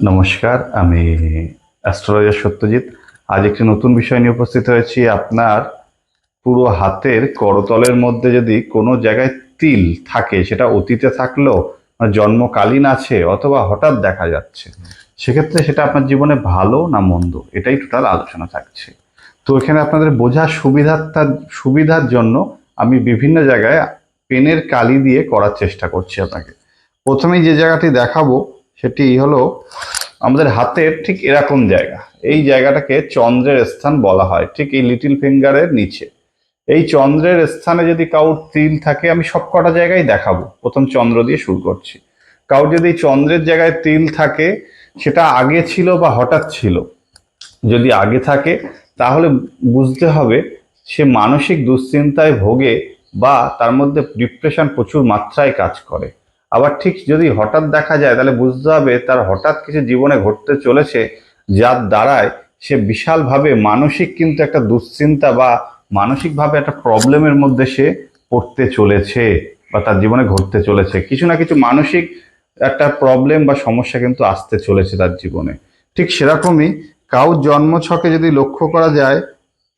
নমস্কার, আমি অ্যাস্ট্রোলজার সত্যজিৎ। আজ একটি নতুন বিষয় নিয়ে উপস্থিত হয়েছি। আপনার পুরো হাতের করতলের মধ্যে যদি কোনো জায়গায় তিল থাকে, সেটা অতীতে থাকলেও মানে জন্মকালীন আছে অথবা হঠাৎ দেখা যাচ্ছে, সেক্ষেত্রে সেটা আপনার জীবনে ভালো না মন্দ? এটাই টোটাল আলোচনা থাকছে। তো এখানে আপনাদের বোঝার সুবিধার তার সুবিধার জন্য আমি বিভিন্ন জায়গায় পেনের কালি দিয়ে করার চেষ্টা করছি আপনাকে। প্রথমেই যে জায়গাটি দেখাবো সেটি হলো আমাদের হাতের ঠিক এরকম জায়গা। এই জায়গাটাকে চন্দ্রের স্থান বলা হয়, ঠিক এই লিটিল ফিঙ্গারের নিচে। এই চন্দ্রের স্থানে যদি কাউর তিল থাকে, আমি সব কটা জায়গায় দেখাবো। প্রথম চন্দ্র দিয়ে শুরু করছি। কাউর যদি চন্দ্রের জায়গায় তিল থাকে, সেটা আগে ছিল বা হঠাৎ ছিল? যদি আগে থাকে, তাহলে বুঝতে হবে সে মানসিক দুশ্চিন্তায় ভোগে বা তার মধ্যে ডিপ্রেশন প্রচুর মাত্রায় কাজ করে। আবার ঠিক যদি হঠাৎ দেখা যায়, তাহলে বুঝতে হবে তার হঠাৎ কিছু জীবনে ঘটতে চলেছে, যার দ্বারায় সে বিশালভাবে মানসিক কিন্তু একটা দুশ্চিন্তা বা মানসিকভাবে একটা প্রবলেমের মধ্যে সে পড়তে চলেছে বা তার জীবনে ঘটতে চলেছে। কিছু না কিছু মানসিক একটা প্রবলেম বা সমস্যা কিন্তু আসতে চলেছে তার জীবনে। ঠিক সেরকমই কাউ জন্মছকে যদি লক্ষ্য করা যায়,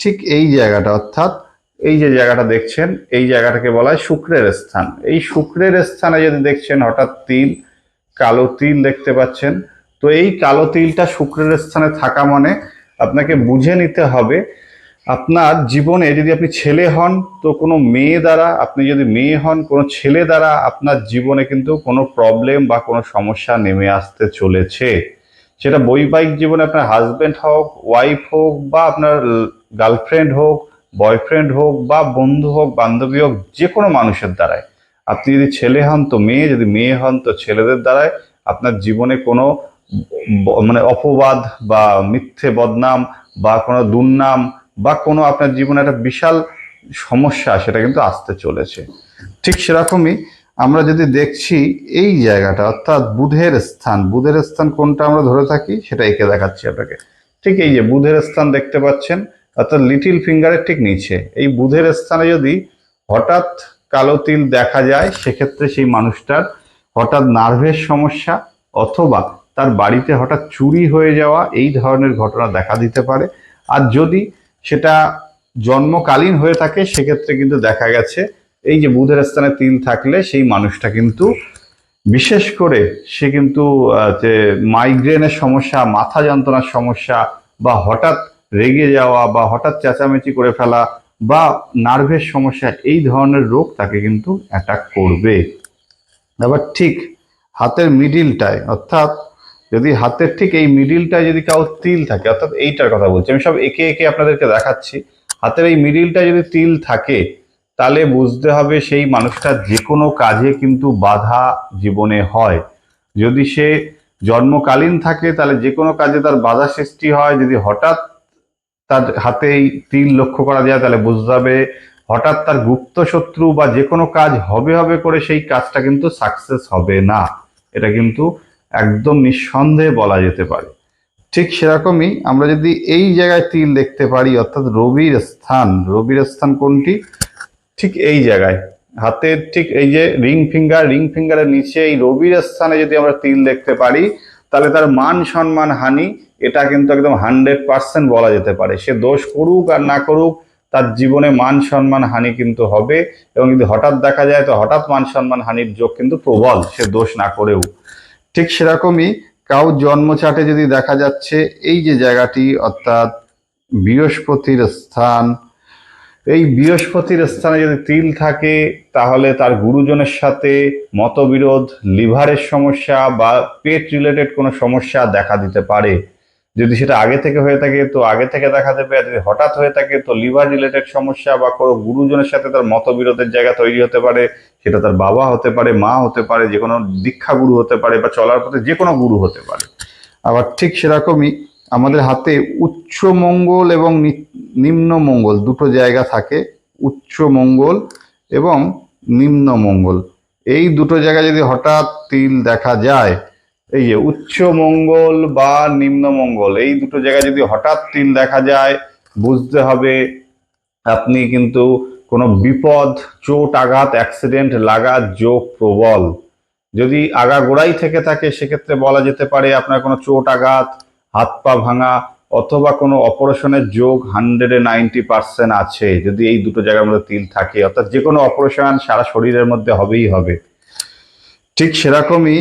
ঠিক এই জায়গাটা, অর্থাৎ এই যে জায়গাটা দেখছেন, এই জায়গাটাকে বলা হয় শুক্রের স্থান। এই শুক্রের স্থানে যদি দেখছেন, হঠাৎ তিল, কালো তিল দেখতে পাচ্ছেন। তো এই কালো তিলটা শুক্রের স্থানে থাকা মানে আপনাকে বুঝে নিতে হবে, আপনার জীবনে যদি আপনি ছেলে হন, তো কোনো মেয়ে দ্বারা, আপনি যদি মেয়ে হন, কোনো ছেলে দ্বারা আপনার জীবনে কিন্তু কোনো প্রবলেম বা কোনো সমস্যা নেমে আসতে চলেছে। সেটা বৈবাহিক জীবনে আপনার হাজব্যান্ড হোক ওয়াইফ হোক বা আপনার গার্লফ্রেন্ড হোক বয়ফ্রেন্ড হোক বা বন্ধু হোক, বান্ধবী হোক, যে কোনো মানুষের দ্বারাই। আপনি যদি ছেলে হন তো মেয়ে, যদি মেয়ে হন তো ছেলেদের দ্বারাই আপনার জীবনে কোনো মানে অপবাদ বা মিথ্যে বদনাম বা কোনো দুর্নাম বা কোনো আপনার জীবনে একটা বিশাল সমস্যা, সেটা কিন্তু আসতে চলেছে। ঠিক সেরকমই আমরা যদি দেখছি এই জায়গাটা, অর্থাৎ বুধের স্থান বুধের স্থান কোনটা আমরা ধরে থাকি, সেটা এঁকে দেখাচ্ছি আপনাকে। ঠিক এই যে বুধের স্থান দেখতে পাচ্ছেন অর্থাৎ লিটিল ফিঙ্গারের ঠিক নিচে। এই বুধের স্থানে যদি হঠাৎ কালো তিল দেখা যায়, সেক্ষেত্রে সেই মানুষটার হঠাৎ নার্ভের সমস্যা অথবা তার বাড়িতে হঠাৎ চুরি হয়ে যাওয়া, এই ধরনের ঘটনা দেখা দিতে পারে। আর যদি সেটা জন্মকালীন হয়ে থাকে, সেক্ষেত্রে কিন্তু দেখা গেছে, এই যে বুধের স্থানে তিল থাকলে সেই মানুষটা কিন্তু বিশেষ করে সে কিন্তু যে মাইগ্রেনের সমস্যা, মাথা যন্ত্রণার সমস্যা বা হঠাৎ রেগে যাওয়া বা হঠাৎ চেঁচামেচি করে ফেলা বা নার্ভের সমস্যা, এই ধরনের রোগ তাকে কিন্তু অ্যাটাক করবে। আবার ঠিক হাতের মিডিলটায় অর্থাৎ যদি হাতের ঠিক এই মিডিলটায় যদি কাউ তিল থাকে, অর্থাৎ এইটার কথা বলছি, আমি সব একে একে আপনাদেরকে দেখাচ্ছি। হাতের এই মিডিলটায় যদি তিল থাকে, তাহলে বুঝতে হবে সেই মানুষটা যে কোনো কাজে কিন্তু বাধা জীবনে হয়। যদি সে জন্মকালীন থাকে, তাহলে যে কোনো কাজে তার বাধা সৃষ্টি হয়। যদি হঠাৎ তার হাতে এই তিল লক্ষ্য করা যায়, তাহলে বুঝতে হবে হঠাৎ তার গুপ্ত শত্রু বা যে কোনো কাজ হবে হবে করে সেই কাজটা কিন্তু সাকসেস হবে না। এটা কিন্তু একদম নিঃসন্দেহে বলা যেতে পারে। ঠিক সেরকমই আমরা যদি এই জায়গায় তিল দেখতে পারি, অর্থাৎ রবির স্থান রবির স্থান কোনটি? ঠিক এই জায়গায়। হাতের ঠিক এই যে রিং ফিঙ্গার, রিং ফিঙ্গারের নিচে এই রবির স্থানে যদি আমরা তিল দেখতে পারি তাহলে তার মান, সম্মান, হানি, এটা কিন্তু একদম হান্ড্রেড পার্সেন্ট বলা যেতে পারে। সে দোষ করুক আর না করুক, তার জীবনে মান, সম্মান, হানি কিন্তু হবে এবং যদি হঠাৎ দেখা যায়, তো হঠাৎ মান, সম্মান, হানির যোগ কিন্তু প্রবল, সে দোষ না করেও। ঠিক সেরকমই কাউ জন্মচাটে যদি দেখা যাচ্ছে, এই যে জায়গাটি, অর্থাৎ বৃহস্পতির স্থান এই বৃহস্পতির স্থানে যদি তিল থাকে, তাহলে তার গুরুজনের সাথে মতবিরোধ, লিভারের সমস্যা বা পেট রিলেটেড কোনো সমস্যা দেখা দিতে পারে। যদি সেটা আগে থেকে হয়ে থাকে, তো আগে থেকে দেখা দেবে। আর যদি হঠাৎ হয়ে থাকে, তো লিভার রিলেটেড সমস্যা বা কোনো গুরুজনের সাথে তার মতবিরোধের জায়গা তৈরি হতে পারে। সেটা তার বাবা হতে পারে, মা হতে পারে, যে কোনো দীক্ষা গুরু হতে পারে বা চলার পথে যে কোনো গুরু হতে পারে। আবার ঠিক সেরকমই আমাদের হাতে উচ্চ মঙ্গল এবং নি- নিম্ন মঙ্গল, দুটো জায়গা থাকে, উচ্চ মঙ্গল এবং নিম্ন মঙ্গল। এই দুটো জায়গায় যদি হঠাৎ তিল দেখা যায়, এই যে উচ্চ মঙ্গল বা নিম্ন মঙ্গল, এই দুটো জায়গায় যদি হঠাৎ তিল দেখা যায়, বুঝতে হবে আপনি কিন্তু কোনো বিপদ, চোট, আঘাত, অ্যাক্সিডেন্ট লাগার যোগ, প্রবল। যদি আগাগোড়াই থেকে থাকে, সেক্ষেত্রে বলা যেতে পারে আপনার কোনো চোট, আঘাত, হাত পা ভাঙা অথবা কোনো অপারেশনের যোগ হান্ড্রেডে নাইনটি পার্সেন্ট আছে, যদি এই দুটো জায়গার মধ্যে তিল থাকে, অর্থাৎ যে কোনো অপারেশন সারা শরীরের মধ্যে হবেই হবে। ঠিক সেরকমই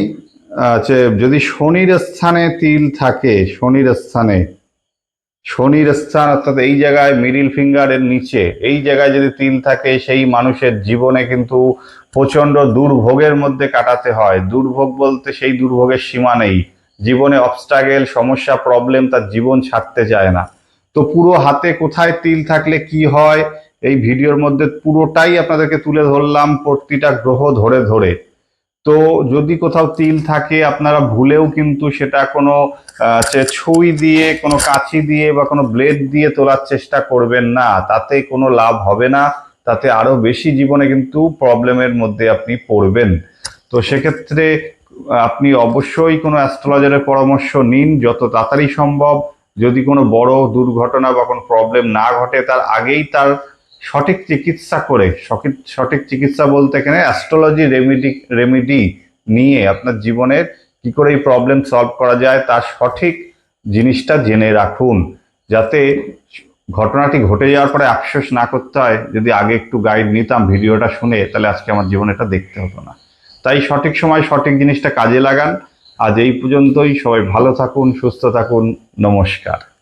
যে যদি শনির স্থানে তিল থাকে, শনির স্থানে, শনির স্থান অর্থাৎ এই জায়গায় মিডিল ফিঙ্গারের নিচে, এই জায়গায় যদি তিল থাকে, সেই মানুষের জীবনে কিন্তু প্রচণ্ড দুর্ভোগের মধ্যে কাটাতে হয়। দুর্ভোগ বলতে সেই দুর্ভোগের সীমা নেই। জীবনে অবস্ট্রাগেল সমস্যা প্রবলেম তার জীবন ছাড়তে চায় না। তো পুরো হাতে কোথায় তিল থাকলে কি হয়, এই ভিডিওর মধ্যে পুরোটাই আপনাদেরকে তুলে ধরলাম প্রতিটা গ্রহ ধরে ধরে। তো যদি কোথাও তিল থাকে, আপনারা ভুলেও কিন্তু সেটা কোনো ছুঁই দিয়ে, কোনো কাঁচি দিয়ে বা কোনো ব্লেড দিয়ে তোলার চেষ্টা করবেন না। তাতে কোনো লাভ হবে না। তাতে আরও বেশি জীবনে কিন্তু প্রবলেমের মধ্যে আপনি পড়বেন। তো সেক্ষেত্রে আপনি অবশ্যই কোনো অ্যাস্ট্রোলজারের পরামর্শ নিন, যত তাড়াতাড়ি সম্ভব। যদি কোনো বড় দুর্ঘটনা বা কোনো প্রবলেম না ঘটে, তার আগেই তার সঠিক চিকিৎসা করে। সঠিক সঠিক চিকিৎসা বলতে এখানে অ্যাস্ট্রোলজি রেমিডি রেমিডি নিয়ে আপনার জীবনের কি করে এই প্রবলেম সলভ করা যায়, তার সঠিক জিনিসটা জেনে রাখুন। যাতে ঘটনাটি ঘটে যাওয়ার পরে আফসোস না করতে হয়, যদি আগে একটু গাইড নিতাম, ভিডিওটা শুনে, তাহলে আজকে আমার জীবনে এটা দেখতে হতো না। তাই সঠিক সময় সঠিক জিনিসটা কাজে লাগান। আজ এই পর্যন্তই। সবাই ভালো থাকুন, সুস্থ থাকুন। নমস্কার।